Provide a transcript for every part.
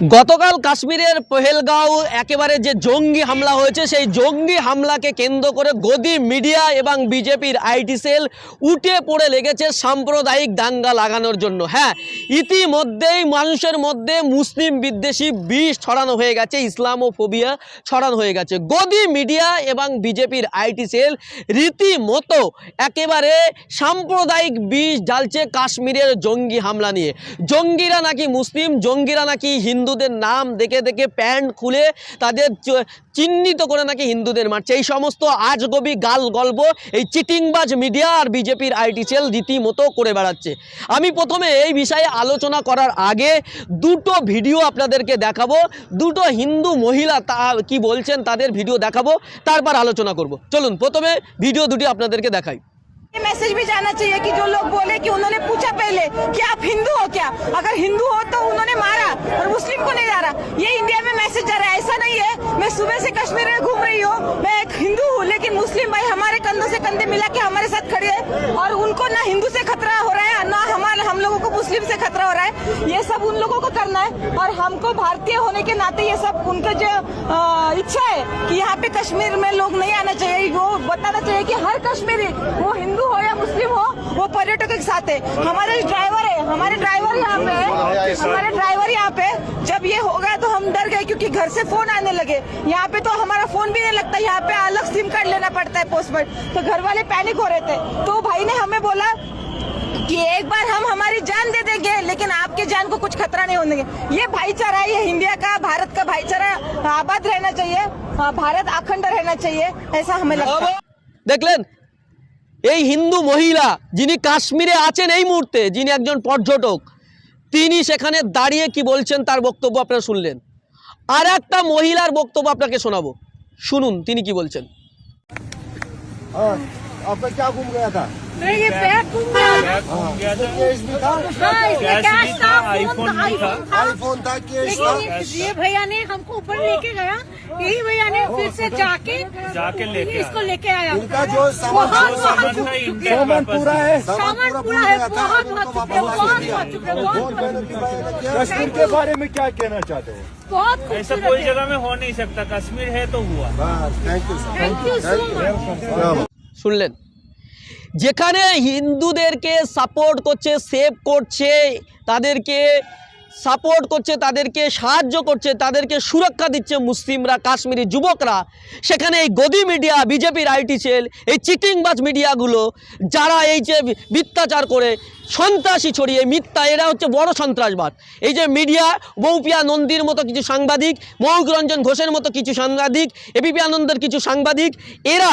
গতকাল কাশ্মীরের পহেলগাঁও একেবারে যে জঙ্গি হামলা হয়েছে, সেই জঙ্গি হামলাকে কেন্দ্র করে গদি মিডিয়া এবং বিজেপির আইটি সেল উঠে পড়ে লেগেছে সাম্প্রদায়িক দাঙ্গা লাগানোর জন্য। হ্যাঁ ইতিমধ্যেই মানুষের মধ্যে মুসলিম বিদ্বেষী বিষ ছড়ানো হয়ে গেছে, ইসলামোফোবিয়া ছড়ানো হয়ে গেছে। গদি মিডিয়া এবং বিজেপির আইটি সেল রীতিমতো একেবারে সাম্প্রদায়িক বিষ জ্বালছে কাশ্মীরের জঙ্গি হামলা নিয়ে। জঙ্গিরা নাকি মুসলিম, জঙ্গিরা নাকি হিন্দুদের নাম দেখে দেখে প্যান্ট খুলে তাদের চিহ্নিত করে নাকি হিন্দুদের মারছে। এই সমস্ত আজগবি গাল গল্প এই চিটিংবাজ মিডিয়া আর বিজেপির আইটি সেল রীতিমতো করে বেড়াচ্ছে। আমি প্রথমে এই বিষয়ে আলোচনা করার আগে দুটো ভিডিও আপনাদেরকে দেখাবো। দুটো হিন্দু মহিলা তা কি বলছেন তাদের ভিডিও দেখাবো। তারপর আলোচনা করব। চলুন, প্রথমে ভিডিও দুটি আপনাদেরকে দেখাই। मैसेज भी जाना चाहिए कि जो लोग बोले कि उन्होंने पूछा पहले कि आप हिंदू हो क्या? अगर हिंदू हो तो उन्होंने मारा और मुस्लिम को नहीं जा रहा ये इंडिया में मैसेज जा रहा है, ऐसा नहीं है। मैं सुबह से कश्मीर में घूम रही हूँ, मैं एक हिंदू हूँ, लेकिन मुस्लिम भाई हमारे कंधों से कंधे मिला के हमारे साथ खड़े है और उनको ना हिंदू से खतरा हो ना हमारे, हम लोगों को मुस्लिम से खतरा हो रहा है। ये सब उन लोगों को करना है और हमको भारतीय होने के नाते ये सब उनका जो इच्छा है कि यहाँ पे कश्मीर में लोग नहीं आना चाहिए, वो बताना चाहिए कि हर कश्मीरी, वो हिंदू हो या मुस्लिम हो, वो पर्यटकों के साथ है। हमारे ड्राइवर है, हमारे ड्राइवर यहाँ पे है, हमारे ड्राइवर यहाँ पे जब ये होगा तो हम डर गए क्योंकि घर से फ़ोन आने लगे। यहाँ पे तो हमारा फ़ोन भी नहीं लगता, यहाँ पे अलग सिम कार्ड लेना पड़ता है पोस्ट तो घर वाले पैनिक हो रहे थे। तो भाई ने हमें बोला कि एक बार हम हमारी जान दे देंगे लेकिन आपके जान को कुछ खतरा नहीं होने देंगे ये भाईचारा है, ये इंडिया का भारत का भाईचारा आबाद रहना चाहिए हाँ, भारत अखंड रहना चाहिए ऐसा हमें लगता है দেখলেন এই হিন্দু মহিলা যিনি কাশ্মীরে আছেন এই মুহূর্তে যিনি একজন পর্যটক তিনি সেখানে দাঁড়িয়ে কি বলছেন তার বক্তব্য আপনারা শুনলেন আর একটা মহিলার বক্তব্য আপনাকে শোনাবো শুনুন তিনি কি বলছেন हाँ, नहीं ये बैग घूम गया आईफोन था लेकिन ये भैया ने हमको ऊपर लेके गया। यही भैया ने फिर से जाके जाके लेके इसको लेके आया। उनका जो सामान सामान पूरा है। सामान पूरा है बहुत कश्मीर के बारे में क्या कहना चाहते हैं? बहुत ऐसा कोई जगह में हो नहीं सकता कश्मीर है तो हुआ। थैंक यू थैंक यू सुन लें যেখানে হিন্দুদেরকে সাপোর্ট করছে সেভ করছে, তাদেরকে সাপোর্ট করছে, তাদেরকে সাহায্য করছে, তাদেরকে সুরক্ষা দিচ্ছে মুসলিমরা, কাশ্মীরি যুবকরা, সেখানে এই গদি মিডিয়া বিজেপির আইটি সেল এই চিটিংবাজ মিডিয়াগুলো যারা এই যে মিথ্যাচার করে, সন্ত্রাসী ছড়িয়ে, মিথ্যা, এরা হচ্ছে বড় সন্ত্রাসবাদ। এই যে মিডিয়া বৌপিয়া নন্দীর মতো কিছু সাংবাদিক মৌক রঞ্জন ঘোষের মতো কিছু সাংবাদিক এবিপি আনন্দের কিছু সাংবাদিক, এরা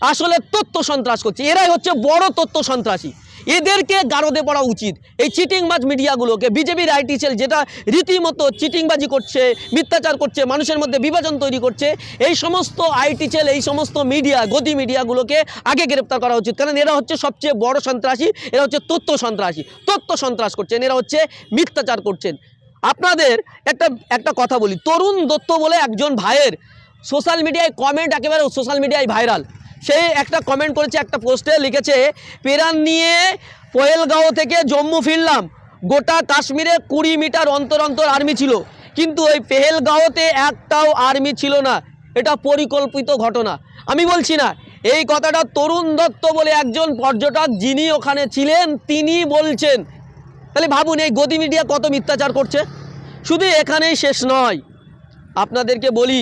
আসলে তথ্য সন্ত্রাস করছে। এরাই হচ্ছে বড় তথ্য সন্ত্রাসী। এদেরকে গারদে পড়া উচিত। এই চিটিংবাজ মিডিয়াগুলোকে, বিজেপির আইটি সেল যেটা রীতিমতো চিটিংবাজি করছে, মিথ্যাচার করছে, মানুষের মধ্যে বিভাজন তৈরি করছে, এই সমস্ত আইটি সেল, এই সমস্ত মিডিয়া, গদি মিডিয়াগুলোকে আগে গ্রেপ্তার করা উচিত। কারণ এরা হচ্ছে সবচেয়ে বড় সন্ত্রাসী, এরা হচ্ছে তথ্য সন্ত্রাসী। তথ্য সন্ত্রাস করছেন, এরা হচ্ছে মিথ্যাচার করছেন। আপনাদের একটা একটা কথা বলি। তরুণ দত্ত বলে একজন ভাইয়ের সোশ্যাল মিডিয়ায় কমেন্ট একেবারে সোশ্যাল মিডিয়ায় ভাইরাল সে একটা কমেন্ট করেছে, একটা পোস্টে লিখেছে, পেরান নিয়ে পয়েলগাঁও থেকে জম্মু ফিরলাম। গোটা কাশ্মীরে কুড়ি মিটার অন্তর অন্তর আর্মি ছিল। কিন্তু ওই পেহেলগাঁওতে একটাও আর্মি ছিল না। এটা পরিকল্পিত ঘটনা। আমি বলছি না, এই কথাটা তরুণ দত্ত বলে একজন পর্যটক যিনি ওখানে ছিলেন, তিনি বলছেন। তাহলে ভাবুন, এই গদি মিডিয়া কত মিথ্যাচার করছে? শুধু এখানেই শেষ নয়। আপনাদেরকে বলি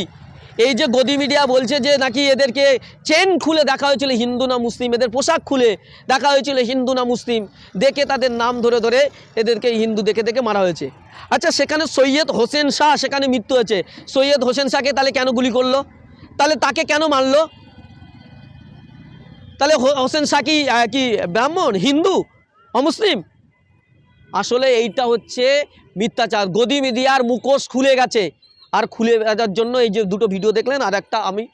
এই যে গদি মিডিয়া বলছে যে নাকি এদেরকে চেন খুলে দেখা হয়েছিল হিন্দু না মুসলিম, এদের পোশাক খুলে দেখা হয়েছিল হিন্দু না মুসলিম, দেখে তাদের নাম ধরে ধরে এদেরকে হিন্দু দেখে দেখে মারা হয়েছে। আচ্ছা সেখানে সৈয়দ হোসেন শাহ সেখানে মৃত্যু হয়েছে। সৈয়দ হোসেন শাহকে তাহলে কেন গুলি করল? তাহলে তাকে কেন মারলো? তাহলে হোসেন শাহ কি কি ব্রাহ্মণ, হিন্দু, অমুসলিম? আসলে এইটা হচ্ছে মিথ্যাচার। গদি মিডিয়ার মুখোশ খুলে গেছে। আর খুলে যাওয়ার জন্য এই যে দুটো ভিডিও দেখলেন, আর একটা আমি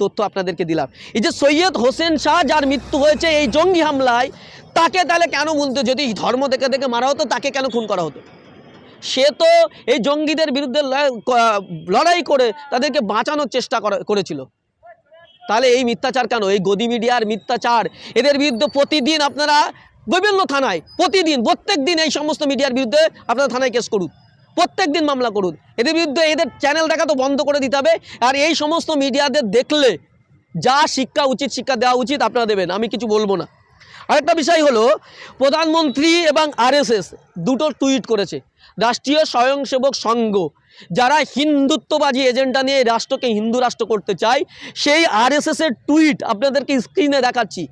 তথ্য আপনাদেরকে দিলাম। এই যে সৈয়দ হোসেন শাহ, যার মৃত্যু হয়েছে এই জঙ্গি হামলায়, তাকে তাহলে কেন বলতো, যদি ধর্ম দেখে দেখে মারা হতো, তাকে কেন খুন করা হতো? সে তো এই জঙ্গিদের বিরুদ্ধে লড়াই করে তাদেরকে বাঁচানোর চেষ্টা করেছিল। তাহলে এই মিথ্যাচার কেন? এই গদি মিডিয়ার মিথ্যাচার, এদের বিরুদ্ধে প্রতিদিন আপনারা বিভিন্ন থানায়, প্রতিদিন প্রত্যেক দিন এই সমস্ত মিডিয়ার বিরুদ্ধে আপনারা থানায় কেস করুন। প্রত্যেক দিন মামলা করুন। এদের বিরুদ্ধে এদের চ্যানেল দেখা তো বন্ধ করে দিতে হবে। আর এই সমস্ত মিডিয়াদের দেখলে যা শিক্ষা উচিত, শিক্ষা দেওয়া উচিত আপনারা দেবেন, আমি কিছু বলব না। আরেকটা বিষয় হলো, প্রধানমন্ত্রী এবং আরএসএস দুটো টুইট করেছে। রাষ্ট্রীয় স্বয়ংসেবক সংঘ, যারা হিন্দুত্ববাদী এজেন্ডা নিয়ে রাষ্ট্রকে হিন্দু রাষ্ট্র করতে চায়, সেই আরএসএসের টুইট আপনাদেরকে স্ক্রিনে দেখাচ্ছি।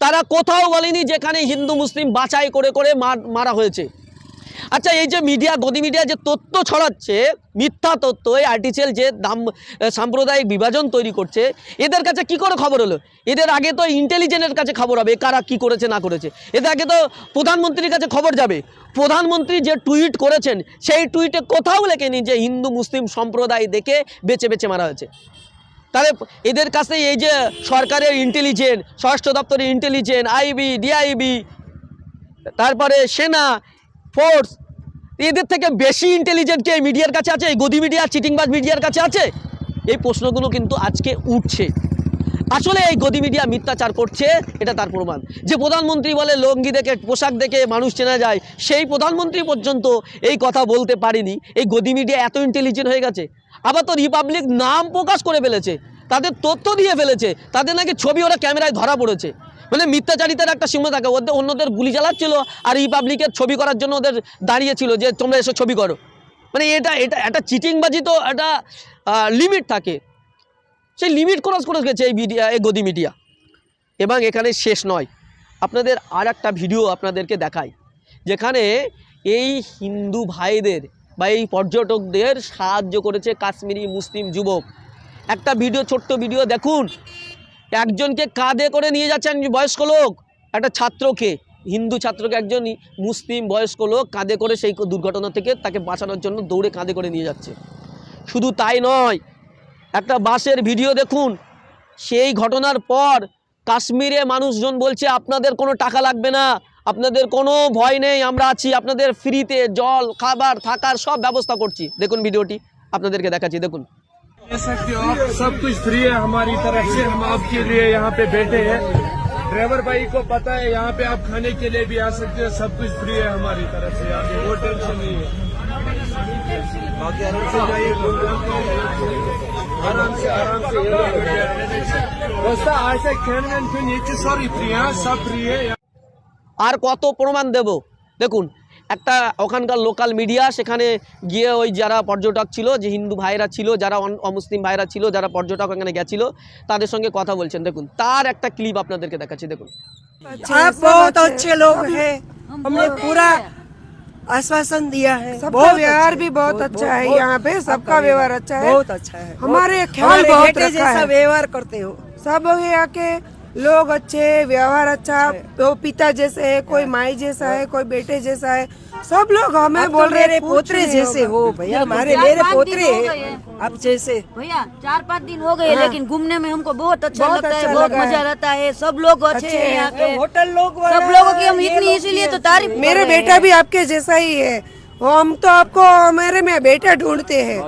তারা কোথাও বলেনি যেখানে হিন্দু, মুসলিম বাছাই করে করে মারা হয়েছে। আচ্ছা এই যে মিডিয়া, গদি মিডিয়া যে তথ্য ছড়াচ্ছে, মিথ্যা তথ্য এই আর্টিফিশিয়াল যে দাম সাম্প্রদায়িক বিভাজন তৈরি করছে, এদের কাছে কি করে খবর হলো? এদের আগে তো ইন্টেলিজেন্সের কাছে খবর হবে কারা কি করেছে, না করেছে। এদের আগে তো প্রধানমন্ত্রীর কাছে খবর যাবে। প্রধানমন্ত্রী যে টুইট করেছেন, সেই টুইটে কোথাও লেখেনি যে হিন্দু, মুসলিম সম্প্রদায় দেখে বেছে বেছে মারা হয়েছে। তাহলে এদের কাছে এই যে সরকারের ইন্টেলিজেন্স স্বরাষ্ট্র দপ্তরের ইন্টেলিজেন্স আইবি ডিআইবি তারপরে সেনা ফোর্স এদের থেকে বেশি ইন্টেলিজেন্ট কি মিডিয়ার কাছে আছে? এই গদি মিডিয়া চিটিংবাজ মিডিয়ার কাছে আছে? এই প্রশ্নগুলো কিন্তু আজকে উঠছে। আসলে এই গদি মিডিয়া মিথ্যাচার করছে, এটা তার প্রমাণ। যে প্রধানমন্ত্রী বলে লঙ্গি দেখে, পোশাক দেখে মানুষ চেনা যায়, সেই প্রধানমন্ত্রী পর্যন্ত এই কথা বলতে পারেনি। এই গদি মিডিয়া এত ইন্টেলিজেন্ট হয়ে গেছে। আবার তো রিপাবলিক নাম প্রকাশ করে ফেলেছে। তাদের তথ্য দিয়ে ফেলেছে। তাদের নাকি ছবি ওরা ক্যামেরায় ধরা পড়েছে। মানে মিথ্যাচারিতার একটা সীমা থাকে। ওদের, অন্যদের গুলি চালাচ্ছিল আর রিপাবলিকের ছবি করার জন্য ওদের দাঁড়িয়েছিল যে তোমরা এসে ছবি করো। মানে এটা এটা, একটা চিটিংবাজি তো একটা লিমিট থাকে। সেই লিমিট ক্রস করে গেছে এই মিডিয়া এই গদি মিডিয়া এবং এখানে শেষ নয়। আপনাদের আর একটা ভিডিও আপনাদেরকে দেখাই। যেখানে এই হিন্দু ভাইদের বা এই পর্যটকদের সাহায্য করেছে কাশ্মীরি মুসলিম যুবক। একটা ভিডিও ছোট্ট ভিডিও দেখুন। একজনকে কাঁধে করে নিয়ে যাচ্ছেন বয়স্ক লোক, একটা ছাত্রকে, হিন্দু ছাত্রকে একজন মুসলিম বয়স্ক লোক কাঁধে করে সেই দুর্ঘটনা থেকে তাকে বাঁচানোর জন্য দৌড়ে কাঁধে করে নিয়ে যাচ্ছে। শুধু তাই নয়, একটা বাসের ভিডিও দেখুন, সেই ঘটনার পর কাশ্মীরে মানুষজন বলছে, আপনাদের কোনো টাকা লাগবে না, আপনাদের কোনো ভয় নেই, আমরা আছি, আপনাদের ফ্রিতে জল, খাবার, থাকার সব ব্যবস্থা করছি। দেখুন ভিডিওটি, আপনাদেরকে দেখাচ্ছি, দেখুন। ले सकते हो आप सब कुछ फ्री है हमारी तरफ से हम आपके लिए यहाँ पे बैठे हैं ड्राइवर भाई को पता है यहाँ पे आप खाने के लिए भी आ सकते हो सब कुछ फ्री है हमारी तरफ से यहाँ पे वो टेंशन नहीं है बाकी आराम से जाइए आराम से आराम से ये लोग बैठे हैं। दोस्तों आज तक खेल में फिर नीचे सॉरी फ्री है सब फ्री है আর কত প্রমাণ দেব দেখুন একটা ওখানকার লোকাল মিডিয়া সেখানে গিয়ে ওই যারা পর্যটক ছিল যে হিন্দু ভাইরা ছিল যারা অন- অমুসলিম ভাইরা ছিল যারা পর্যটক ওখানে গেছিল তাদের সঙ্গে কথা বলছেন দেখুন তার একটা ক্লিপ আপনাদেরকে দেখাচ্ছি দেখুন आप बहुत अच्छे लोग हैं हमने पूरा आश्वासन दिया है सबका व्यवहार भी बहुत अच्छा है यहाँ पे सबका व्यवहार अच्छा है बहुत अच्छा है हमारे ख्याल हमारे बहुत बेटे रखा जैसा है व्यवहार करते हो सब यहाँ के लोग अच्छे व्यवहार अच्छा वो पिता जैसे है कोई माई जैसा है कोई बेटे जैसा है सब लोग हमें बोल तो रहे मेरे कुछ पोतरे जैसे हो भैया हमारे मेरे पाँच पोतरे दिन हैं। हैं। आप जैसे भैया चार पाँच दिन हो गए लेकिन घूमने में हमको बहुत अच्छा बहुत लगता अच्छा है बहुत मज़ा रहता है सब लोग अच्छे अच्छे हैं यहाँ के होटल लोग सब लोगों की हम इतनी इसीलिए तो तारीफ़ मेरे बेटा भी आपके जैसा ही है। वो हम तो आपको मेरे में बेटा ढूंढते हैं।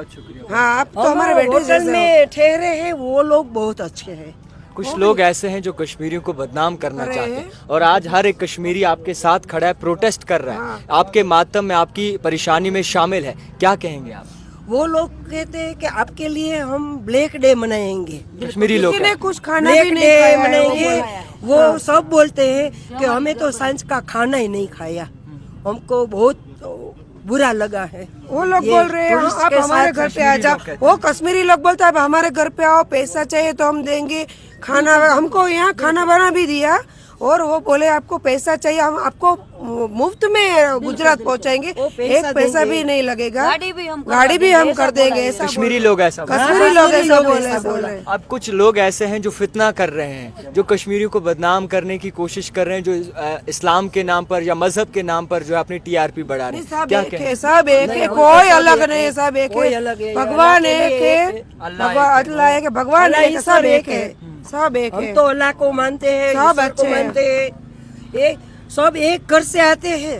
हाँ आप तो हमारे बेटे जैसे में ठहरे हैं वो लोग बहुत अच्छे हैं। कुछ लोग ऐसे हैं जो कश्मीरियों को बदनाम करना चाहते हैं। और आज हर एक कश्मीरी आपके साथ खड़ा है प्रोटेस्ट कर रहा है। आपके मातम में आपकी परेशानी में शामिल है। क्या कहेंगे आप? वो लोग कहते हैं कि आपके लिए हम ब्लैक डे मनाएँगे। कश्मीरी लोग ने कुछ खाना ब्लैक भी डे नहीं खाया है, वो मनाएँगे वो सब बोलते हैं कि हमें तो साँझ का खाना ही नहीं खाया। हमको बहुत बुरा लगा है। वो लोग बोल रहे हैं आप हमारे घर पे आ जाओ। वो कश्मीरी लोग बोलते हैं आप हमारे घर पे आओ पैसा चाहिए तो हम देंगे खाना हमको यहाँ खाना बना भी दिया और वो बोले आपको पैसा चाहिए हम आपको मुफ़्त में गुजरात पहुँचाएँगे। एक पैसा भी नहीं लगेगा। गाड़ी भी हम गाड़ी भी हम कर देंगे ऐसा कश्मीरी लोग ऐसा कश्मीरी लोग ऐसा बोले रहे हैं। अब कुछ लोग ऐसे हैं जो फितना कर रहे हैं जो कश्मीरी को बदनाम करने की कोशिश कर रहे हैं जो इस्लाम के नाम पर या मज़हब के नाम पर जो है अपनी टीआरपी बढ़ा रहे हैं। सब एक है कोई अलग नहीं है सब एक है। भगवान एक है अल्लाह एक है। भगवान एक है सब एक है। सब एक है। तो अल्लाह को मानते हैं सब अच्छे मानते हैं। सब एक घर से आते हैं।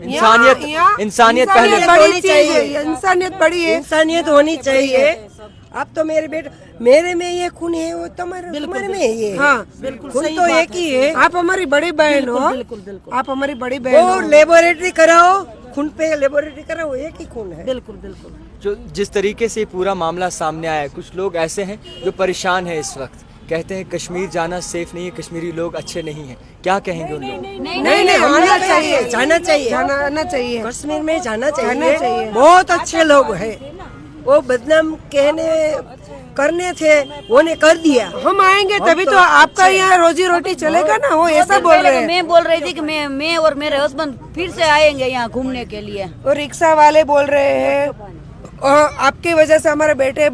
इंसानियत इंसानियत पहले बड़ी चाहिए। इंसानियत बड़ी है। इंसानियत होनी चाहिए। आप तो मेरे बेटे मेरे में ये खून है वो तुम्हारे तुम्हारे में ये हाँ। बिल्कुल खून तो एक ही है। आप हमारी बड़ी बहन हो। बिल्कुल बिल्कुल। आप हमारी बड़ी बहन हो। लेबोरेटरी कराओ। खून पे लेबोरेटरी करा वो एक ही खून है। बिल्कुल बिल्कुल। जो जिस तरीके से पूरा मामला सामने आया है कुछ लोग ऐसे हैं जो परेशान है इस वक्त। कहते हैं कश्मीर जाना सेफ़ नहीं है कश्मीरी लोग अच्छे नहीं हैं। क्या कहेंगे उन लोगों? नहीं नहीं आना चाहिए जाना चाहिए। जाना चाहिए। कश्मीर में जाना चाहिए। जाना चाहिए। बहुत अच्छे लोग हैं। वो बदनाम कहने करने थे वो ने कर दिया। हम आएँगे तभी तो आपका यहाँ रोजी रोटी चलेगा ना? वो ऐसा बोल रहे हैं। मैं बोल रही थी कि मैं मैं और मेरे हस्बैंड फिर से आएँगे यहाँ घूमने के लिए। और रिक्शा वाले बोल रहे हैं और आपकी वजह से हमारे बेटे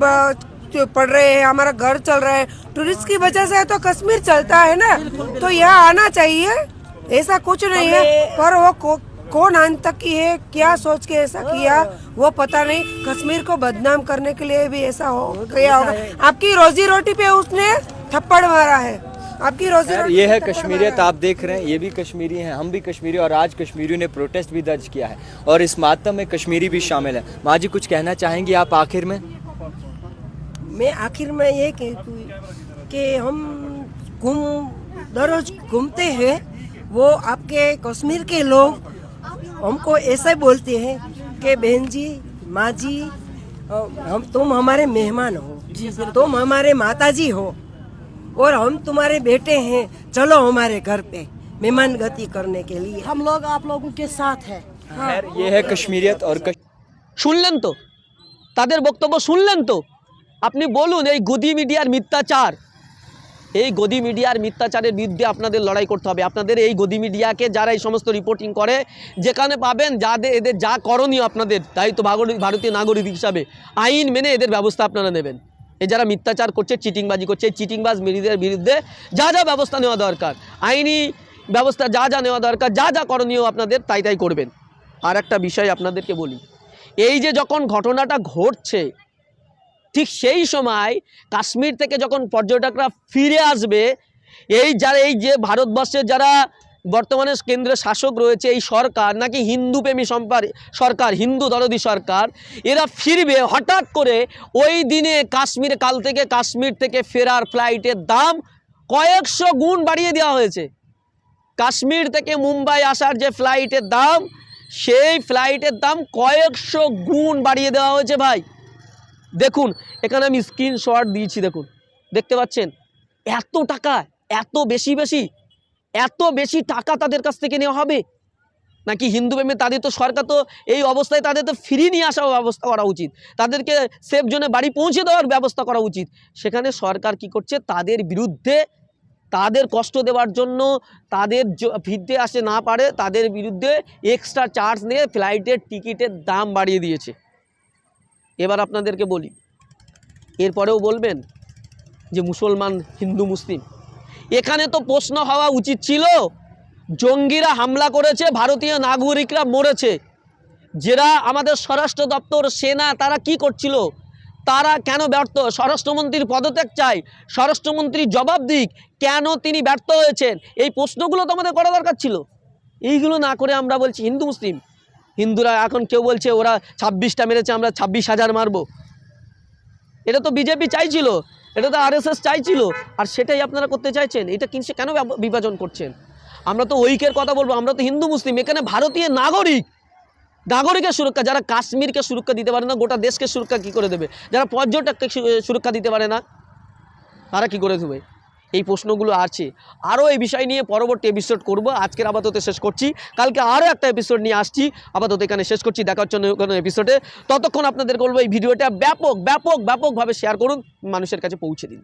जो पढ़ रहे हैं हमारा घर चल रहा है। टूरिस्ट की वजह से तो कश्मीर चलता है ना? तो यहाँ आना चाहिए। ऐसा कुछ नहीं है। पर वो को, कौन की है? क्या सोच के ऐसा किया? वो पता नहीं। कश्मीर को बदनाम करने के लिए भी ऐसा हो गया होगा। आपकी रोजी रोटी पे उसने थप्पड़ मारा है। आपकी रोजी रोटी ये है कश्मीरियत आप देख रहे हैं। ये भी कश्मीरी हैं हम भी कश्मीरी और आज कश्मीरियों ने प्रोटेस्ट भी दर्ज किया है। और इस मातम में कश्मीरी भी शामिल है। माँ जी कुछ कहना चाहेंगी आप आखिर में? मैं आखिर में ये कहती कि हम घूम दररोज घूमते हैं वो आपके कश्मीर के लोग हमको ऐसा बोलते हैं कि बहन जी माँ जी अ, हम तुम हमारे मेहमान हो तुम हमारे माता जी हो और हम तुम्हारे बेटे हैं चलो हमारे घर पे मेहमान गति करने के लिए हम लोग आप लोगों के साथ है खैर ये है कश्मीरियत और कश... শুনলেন তো তাদের বক্তব্য শুনলেন তো আপনি বলুন, এই গদি মিডিয়ার মিথ্যাচার। এই গদি মিডিয়ার মিথ্যাচারের বিরুদ্ধে আপনাদের লড়াই করতে হবে। আপনাদের এই গদি মিডিয়াকে যারা এই সমস্ত রিপোর্টিং করে, যেখানে পাবেন যাদের এদের যা করণীয় আপনাদের দায়িত্ব ভাগর- ভারতীয় নাগরিক হিসাবে। আইন মেনে এদের ব্যবস্থা আপনারা নেবেন। এ যারা মিথ্যাচার করছে, চিটিংবাজি করছে চিটিংবাজ মিডিয়াদের বিরুদ্ধে যা যা ব্যবস্থা নেওয়া দরকার, আইনি ব্যবস্থা যা যা নেওয়া দরকার, যা যা করণীয় আপনাদের তাই তাই করবেন। আর একটা বিষয় আপনাদেরকে বলি, এই যে যখন ঘটনাটা ঘটছে ঠিক সেই সময় কাশ্মীর থেকে যখন পর্যটকরা ফিরে আসবে, এই যারা, এই যে ভারতবর্ষের যারা বর্তমানে কেন্দ্রের শাসক রয়েছে, এই সরকার, নাকি হিন্দু প্রেমী সরকার, হিন্দু দরদি সরকার, এরা ফিরবে হঠাৎ করে ওই দিনে কাশ্মীরে, কাল থেকে কাশ্মীর থেকে ফেরার ফ্লাইটের দাম কয়েকশো গুণ বাড়িয়ে দেওয়া হয়েছে। কাশ্মীর থেকে মুম্বাই আসার যে ফ্লাইটের দাম, সেই ফ্লাইটের দাম কয়েকশো গুণ বাড়িয়ে দেওয়া হয়েছে ভাই। দেখুন, এখানে আমি স্ক্রিনশট দিয়েছি, দেখুন। দেখতে পাচ্ছেন? এত টাকা, এত বেশি বেশি, এত বেশি টাকা তাদের কাছ থেকে নেওয়া হবে। নাকি হিন্দু প্রেমে তাদের তো সরকার তো এই অবস্থায় তাদের তো ফ্রি নিয়ে আসার ব্যবস্থা করা উচিত। তাদেরকে সেফ জোনে বাড়ি পৌঁছে দেওয়ার ব্যবস্থা করা উচিত। সেখানে সরকার কি করছে? তাদের বিরুদ্ধে তাদের কষ্ট দেওয়ার জন্য তাদের ফিরতে আসতে না পারে, তাদের বিরুদ্ধে এক্সট্রা চার্জ নিয়ে ফ্লাইটের টিকিটের দাম বাড়িয়ে দিয়েছে। এবার আপনাদেরকে বলি, এরপরেও বলবেন যে মুসলমান হিন্দু মুসলিম, এখানে তো প্রশ্ন হওয়া উচিত ছিল, জঙ্গিরা হামলা করেছে, ভারতীয় নাগরিকরা মরেছে, যারা আমাদের স্বরাষ্ট্র দপ্তর সেনা, তারা কি করছিল, তারা কেন ব্যর্থ, স্বরাষ্ট্রমন্ত্রীর পদত্যাগ চাই, স্বরাষ্ট্রমন্ত্রী জবাব দিক, কেন তিনি ব্যর্থ হয়েছেন, এই প্রশ্নগুলো তো আমাদের করা দরকার ছিল, এইগুলো না করে আমরা বলছি হিন্দু মুসলিম হিন্দুরা এখন কেউ বলছে ওরা ছাব্বিশটা মেরেছে, আমরা ছাব্বিশ হাজার মারবো। এটা তো বিজেপি চাইছিল, এটা তো আরএসএস চাইছিল, আর সেটাই আপনারা করতে চাইছেন, এটা কিন্তু কেন বিভাজন করছেন? আমরা তো ঐক্যের কথা বলব, আমরা তো হিন্দু মুসলিম, এখানে ভারতীয় নাগরিক, নাগরিকের সুরক্ষা, যারা কাশ্মীরকে সুরক্ষা দিতে পারে না, গোটা দেশকে সুরক্ষা কি করে দেবে? যারা পর্যটককে সুরক্ষা দিতে পারে না, তারা কি করে দেবে? এই প্রশ্নগুলো আছে আরও এই বিষয় নিয়ে পরবর্তী এপিসোড করব। আজকের আপাতত শেষ করছি। কালকে আরও একটা এপিসোড নিয়ে আসছি। আপাতত এখানে শেষ করছি। দেখার জন্য কোনো এপিসোডে ততক্ষণ আপনাদের বলব এই ভিডিওটা ব্যাপক ব্যাপক, ব্যাপকভাবে শেয়ার করুন। মানুষের কাছে পৌঁছে দিন।